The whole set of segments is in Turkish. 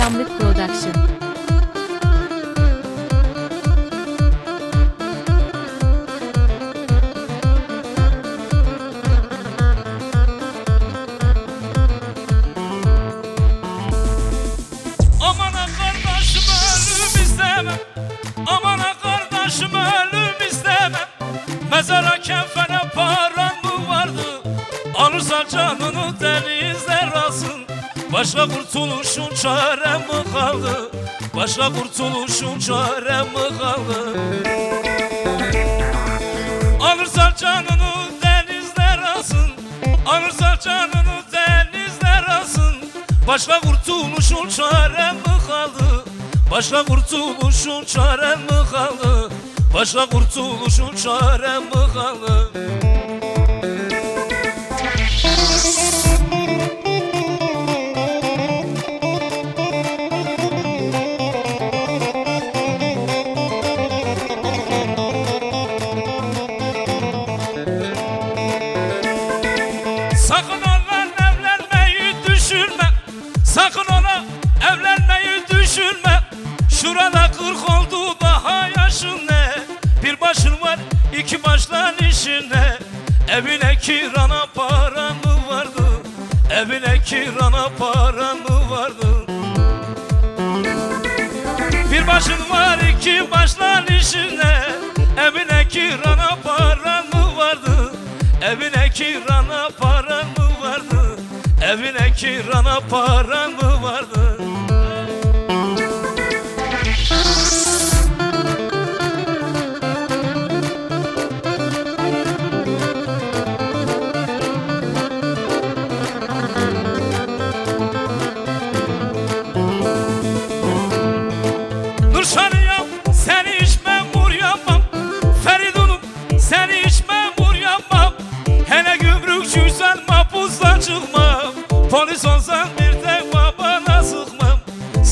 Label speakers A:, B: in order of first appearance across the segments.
A: Şamlık Production.
B: Mezara kefene paran mı vardı? Alırsan canını alsın Başka kurtuluşun çarem mi kaldı? Başka kurtuluşun çarem mi kaldı? Alırsan canını denizler alsın. Alırsan canını denizler alsın. Başka kurtuluşun çaren mi kaldı? Başka kurtuluşun çaren mi kaldı? Başka kurtuluşun çaren mi kaldı Şurada kırk oldu daha yaşın ne? Bir başın var iki başlan işine. Evine kirana paran mı vardı? Evine kirana paran mı vardı? Bir başın var iki başlan işine. Evine kirana paran mı vardı? Evine kirana paran mı vardı? Evine kirana paran mı vardı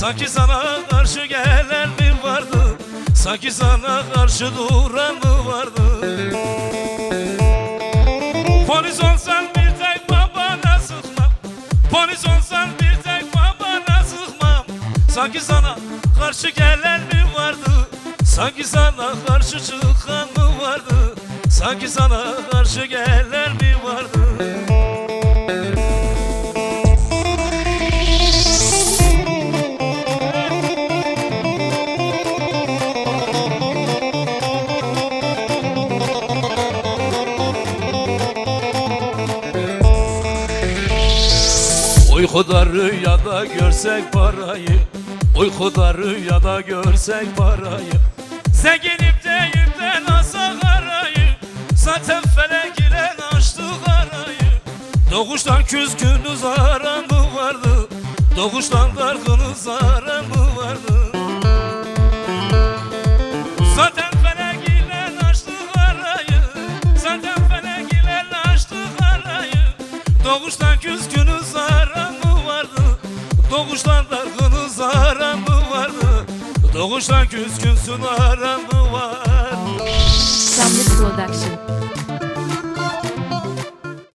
B: Sanki sana karşı gelen mi vardı? Sanki sana karşı duran mı vardı? Polis olsan bir tek babana sıkmam Polis olsan bir tek babana sıkmam Sanki sana karşı gelen mi vardı? Sanki sana karşı çıkan mı vardı? Sanki sana karşı gelen Uykuda rüyada görsek parayı Uykuda rüyada görsek parayı. Zenginip deyip de nasıl arayı? Zaten felek ile açtık arayı. Doğuştan küskünüz aran mı vardı. Doğuştan dargınız aran mı vardı. Zaten felek ile açtık arayı. Zaten felek ile açtık arayı. Doğuştan küskünüz aran Doğuştan küskünsün aran mı var.
A: Şamlık Production